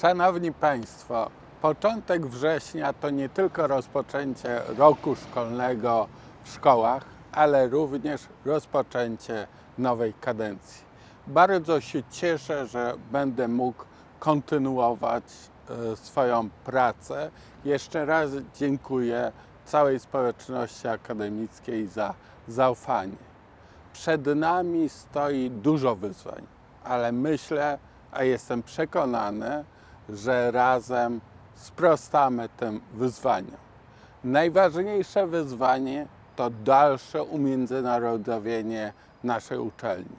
Szanowni Państwo, początek września to nie tylko rozpoczęcie roku szkolnego w szkołach, ale również rozpoczęcie nowej kadencji. Bardzo się cieszę, że będę mógł kontynuować e, swoją pracę. Jeszcze raz dziękuję całej społeczności akademickiej za zaufanie. Przed nami stoi dużo wyzwań, ale myślę, a jestem przekonany, że razem sprostamy tym wyzwaniom. Najważniejsze wyzwanie to dalsze umiędzynarodowienie naszej uczelni.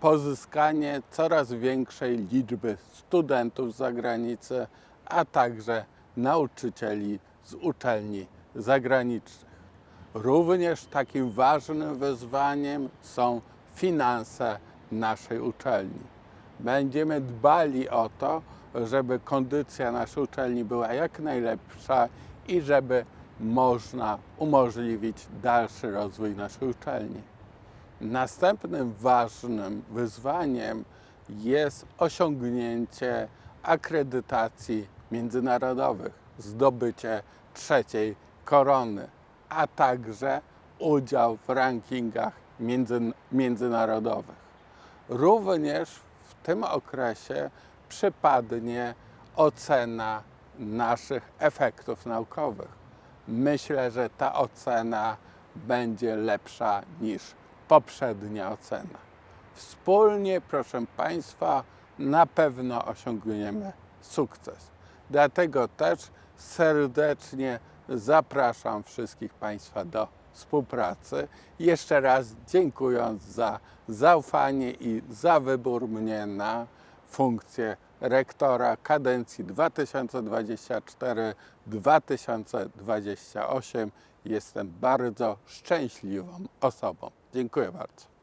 Pozyskanie coraz większej liczby studentów z zagranicy, a także nauczycieli z uczelni zagranicznych. Również takim ważnym wyzwaniem są finanse naszej uczelni. Będziemy dbali o to, żeby kondycja naszej uczelni była jak najlepsza i żeby można umożliwić dalszy rozwój naszej uczelni. Następnym ważnym wyzwaniem jest osiągnięcie akredytacji międzynarodowych, zdobycie trzeciej korony, a także udział w rankingach między, międzynarodowych. Również w tym okresie przypadnie ocena naszych efektów naukowych. Myślę, że ta ocena będzie lepsza niż poprzednia ocena. Wspólnie, proszę Państwa, na pewno osiągniemy sukces. Dlatego też serdecznie zapraszam wszystkich Państwa do współpracy. Jeszcze raz dziękując za zaufanie i za wybór mnie na funkcję rektora kadencji 2024-2028. Jestem bardzo szczęśliwą osobą. Dziękuję bardzo.